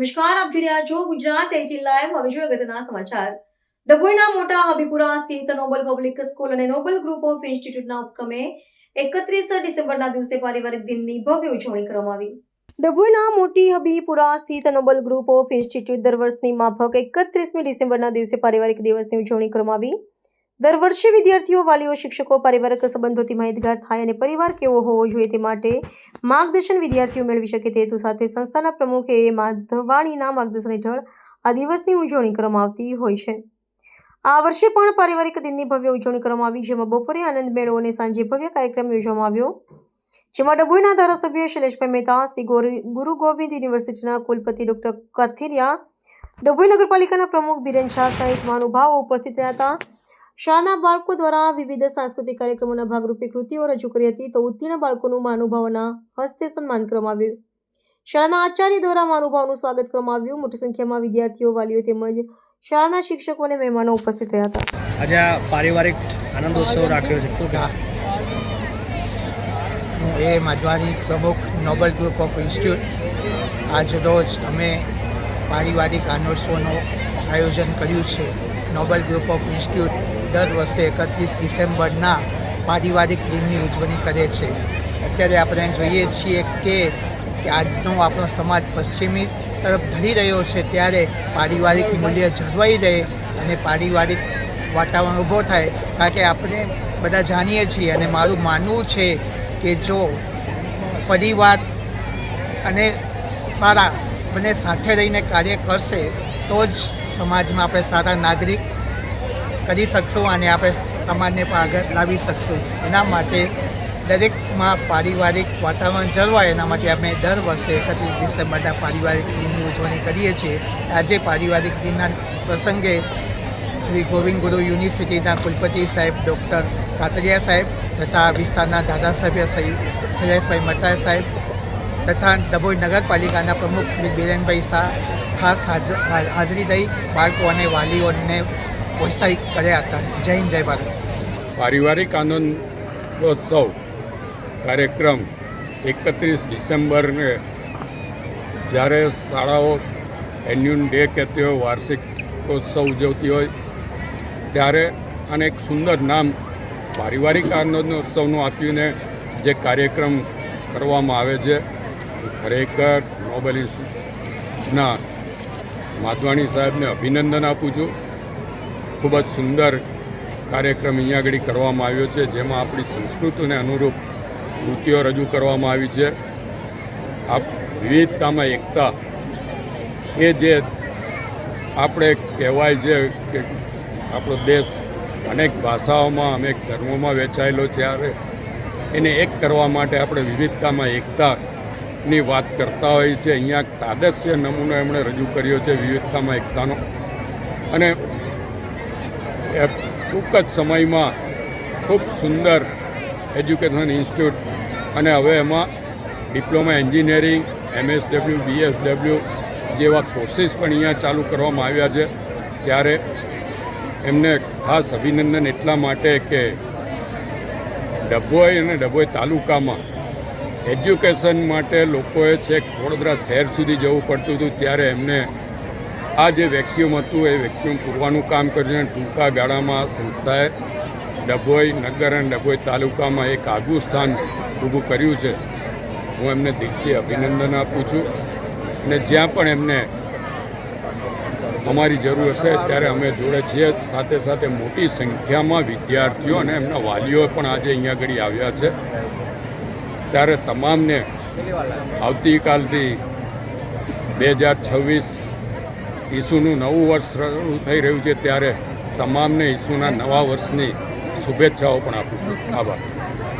નમસ્કાર, આપ જોઈ રહ્યા છો ગુજરાત એટીન લાઈવ. હવે જોઈએ અગત્યના સમાચાર. ડભોઈના મોટા હબીપુરા સ્થિત નોબલ પબ્લિક સ્કૂલ અને નોબલ ગ્રુપ ઓફ ઇન્સ્ટિટ્યૂટના ઉપક્રમે એકત્રીસ ડિસેમ્બરના દિવસે પારિવારિક દિનની ભવ્ય ઉજવણી કરવામાં આવી. ડભોઈના મોટી હબીપુરા સ્થિત નોબલ ગ્રુપ ઓફ ઇન્સ્ટિટ્યૂટ દર વર્ષની માફક એકત્રીસમી ડિસેમ્બરના દિવસે પારિવારિક દિવસની ઉજવણી કરવામાં આવી. દર વર્ષે વિદ્યાર્થીઓ, વાલીઓ, શિક્ષકો, પારિવારિક સંબંધોથી માહિતગાર થાય અને પરિવાર કેવો હોવો જોઈએ તે માટે માર્ગદર્શન વિદ્યાર્થીઓ મેળવી શકે તે હેતુ સાથે સંસ્થાના પ્રમુખે એ માધવાણીના માર્ગદર્શન હેઠળ આ દિવસની ઉજવણી કરવામાં આવતી હોય છે. આ વર્ષે પણ પારિવારિક દિનની ભવ્ય ઉજવણી કરવામાં આવી, જેમાં બપોરે આનંદ મેળો અને સાંજે ભવ્ય કાર્યક્રમ યોજવામાં આવ્યો. જેમાં ડભોઈના ધારાસભ્ય શૈલેષભાઈ મહેતા, શ્રી ગોરી- ગુરુ ગોવિંદ યુનિવર્સિટીના કુલપતિ ડોક્ટર કથિરિયા, ડભોઈ નગરપાલિકાના પ્રમુખ બિરેન શાહ સહિત મહાનુભાવો ઉપસ્થિત રહ્યા હતા. શાળાના બાળકો દ્વારા વિવિધ સાંસ્કૃતિક કાર્યક્રમોના ભાગરૂપે કૃતિઓ રજૂ કરી હતી તો ઉત્તીર્ણ બાળકોનું મહાનુભાવોના હસ્તે સન્માન કરવામાં આવ્યું. શાળાના આચાર્ય દ્વારા મહાનુભાવનું સ્વાગત કરવામાં આવ્યું. મોટી સંખ્યામાં વિદ્યાર્થીઓ વાલીઓ તેમજ શાળાના શિક્ષકો અને મહેમાનો ઉપસ્થિત રહ્યા હતા. આજે આ પારિવારિક આનંદોત્સવ રાખ્યો છે. હું એ માધવાની પ્રમુખ નોબલ ગ્રુપ ઓફ ઇન્સ્ટિટ્યૂટ. આજ રોજ અમે પારિવારિક આનંદોત્સવનું આયોજન કર્યું છે. નોબલ ગ્રુપ ઓફ ઇન્સ્ટિટ્યૂટ દર વર્ષે એકત્રીસ ડિસેમ્બરના પારિવારિક દિનની ઉજવણી કરે છે. અત્યારે આપણે જોઈએ છીએ કે આજનો આપણો સમાજ પશ્ચિમી તરફ ધરી રહ્યો છે ત્યારે પારિવારિક મૂલ્ય જળવાઈ રહે અને પારિવારિક વાતાવરણ ઊભો થાય. કારણ કે આપણે બધા જાણીએ છીએ અને મારું માનવું છે કે જો પરિવાર અને સારા બંને સાથે રહીને કાર્ય કરશે, તો જ સમાજમાં આપણે સારા નાગરિક કરી શકશું અને આપણે સમાજને પણ આગળ લાવી શકશું. એના માટે દરેકમાં પારિવારિક વાતાવરણ જળવાય, એના માટે આપણે દર વર્ષે એકત્રીસ ડિસેમ્બરના પારિવારિક દિનની ઉજવણી કરીએ છીએ. આજે પારિવારિક દિનના પ્રસંગે શ્રી ગોવિંદ ગુરુ યુનિવર્સિટીના કુલપતિ સાહેબ ડૉક્ટર કાતરિયા સાહેબ તથા વિસ્તારના ધારાસભ્ય શ્રી શૈલેષભાઈ મતા સાહેબ તથા ડભોઈ નગરપાલિકાના પ્રમુખ શ્રી બિરેનભાઈ શાહ ખાસ હાજ- હાજરી દઈ બાળકો અને વાલીઓને પ્રોત્સાહિત કર્યા હતા. જય હિન્દ, જય ભારત. પારિવારિક આનંદોત્સવ કાર્યક્રમ એકત્રીસ ડિસેમ્બરને જ્યારે શાળાઓ એન્યુઅલ ડે કહેતી હોય, વાર્ષિક ઉત્સવ ઉજવતી હોય, ત્યારે આને એક સુંદર નામ પારિવારિક આનંદોત્સવનું આપીને જે કાર્યક્રમ કરવામાં આવે છે ખરેખર નોબેલ ઇન્સ્ટિટ્યૂટના માધવાણી સાહેબને અભિનંદન આપું છું. ખૂબ જ સુંદર કાર્યક્રમ અહીંયા આગળ કરવામાં આવ્યો છે, જેમાં આપણી સંસ્કૃતિને અનુરૂપ કૃતિઓ રજૂ કરવામાં આવી છે. આ વિવિધતામાં એકતા, એ જે આપણે કહેવાય છે કે આપણો દેશ અનેક ભાષાઓમાં, અનેક ધર્મોમાં વહેંચાયેલો છે, ત્યારે એને એક કરવા માટે આપણે વિવિધતામાં એકતાની વાત કરતા હોઈએ છીએ. અહીંયા તાદસ્ય નમૂનો એમણે રજૂ કર્યો છે, વિવિધતામાં એકતાનો. અને એ ટૂંક જ સમયમાં ખૂબ સુંદર એજ્યુકેશન ઇન્સ્ટિટ્યૂટ અને હવે એમાં ડિપ્લોમા એન્જિનિયરિંગ, એમએસડબલ્યુ, બીએસડબલ્યુ જેવા કોર્સિસ પણ અહીંયા ચાલુ કરવામાં આવ્યા છે. ત્યારે એમને ખાસ અભિનંદન એટલા માટે કે ડભોઈ અને ડભોઈ તાલુકામાં એજ્યુકેશન માટે લોકોએ છેક વડોદરા શહેર સુધી જવું પડતું હતું. ત્યારે એમને આ જે વેક્યુમ હતું એ વેક્યુમ પૂરવાનું કામ કર્યું અને ટૂંકા ગાળામાં સંસ્થાએ ડભોઈ નગર અને ડભોઈ તાલુકામાં એક આગવું સ્થાન ઊભું કર્યું છે. હું એમને દિલથી અભિનંદન આપું છું. અને જ્યાં પણ એમને અમારી જરૂર હશે, ત્યારે અમે જોડે છીએ. સાથે સાથે મોટી સંખ્યામાં વિદ્યાર્થીઓ અને એમના વાલીઓ પણ આજે અહીંયા આગળ આવ્યા છે. ત્યારે તમામને આવતીકાલથી બે હજાર છવ્વીસ ઈસુનું નવું વર્ષ શરૂ થઈ રહ્યું છે ત્યારે તમામને ઈસુના નવા વર્ષની શુભેચ્છાઓ પણ આપું છું. આભાર.